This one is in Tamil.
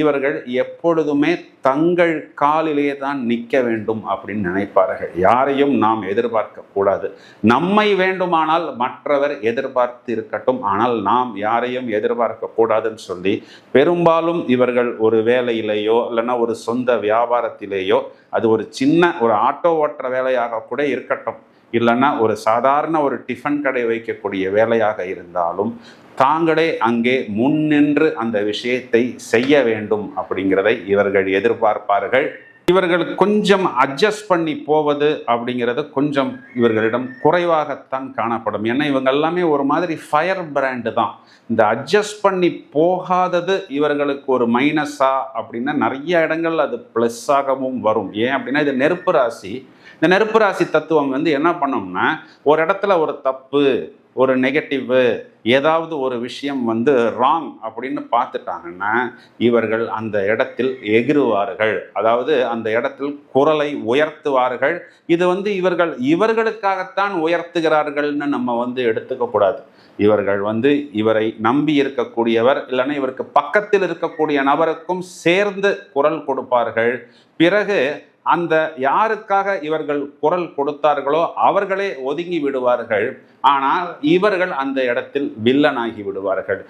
இவர்கள் எப்பொழுதுமே தங்கள் காலிலே தான் நிற்க வேண்டும் அப்படின்னு நினைப்பார்கள். யாரையும் நாம் எதிர்பார்க்க கூடாது. நம்மை வேண்டுமானால் மற்றவர் எதிர்பார்த்து இருக்கட்டும் ஆனால் நாம் யாரையும் எதிர்பார்க்க கூடாதுன்னு சொல்லி பெரும்பாலும் இவர்கள் ஒரு வேலையிலேயோ இல்லைன்னா ஒரு சொந்த வியாபாரத்திலேயோ அது ஒரு சின்ன ஒரு ஆட்டோ ஓட்டுற வேலையாக கூட இருக்கட்டும். இல்லைன்னா ஒரு சாதாரண ஒரு டிஃபன் கடை வைக்கக்கூடிய வேலையாக இருந்தாலும் தாங்களே அங்கே முன்னின்று அந்த விஷயத்தை செய்ய வேண்டும் அப்படிங்கிறதை இவர்கள் எதிர்பார்ப்பார்கள். இவர்கள் கொஞ்சம் அட்ஜஸ்ட் பண்ணி போவது அப்படிங்கிறது கொஞ்சம் இவர்களிடம் குறைவாகத்தான் காணப்படும். ஏன்னா இவங்க எல்லாமே ஒரு மாதிரி ஃபயர் பிராண்டு தான். இந்த அட்ஜஸ்ட் பண்ணி போகாதது இவர்களுக்கு ஒரு மைனஸா அப்படின்னா நிறைய இடங்கள் அது ப்ளஸ்ஸாகவும் வரும். ஏன் அப்படின்னா இது நெருப்பு ராசி. இந்த நெருப்பு ராசி தத்துவம் வந்து என்ன பண்ணோம்னா ஒரு இடத்துல ஒரு தப்பு ஒரு நெகட்டிவ் ஏதாவது ஒரு விஷயம் வந்து ராங் அப்படின்னு பார்த்துட்டாங்கன்னா இவர்கள் அந்த இடத்தில் எகிருவார்கள் அதாவது அந்த இடத்தில் குரலை உயர்த்துவார்கள். இது வந்து இவர்கள் இவர்களுக்காகத்தான் உயர்த்துகிறார்கள்னு நம்ம வந்து எடுத்துக்கக்கூடாது. இவர்கள் வந்து இவரை நம்பி இருக்கக்கூடியவர் இல்லைன்னா இவருக்கு பக்கத்தில் இருக்கக்கூடிய நபருக்கும் சேர்ந்து குரல் கொடுப்பார்கள். பிறகு அந்த யாருக்காக இவர்கள் குரல் கொடுத்தார்களோ அவர்களே ஒதுங்கி விடுவார்கள். ஆனால் இவர்கள் அந்த இடத்தில் வில்லனாகி விடுவார்கள்.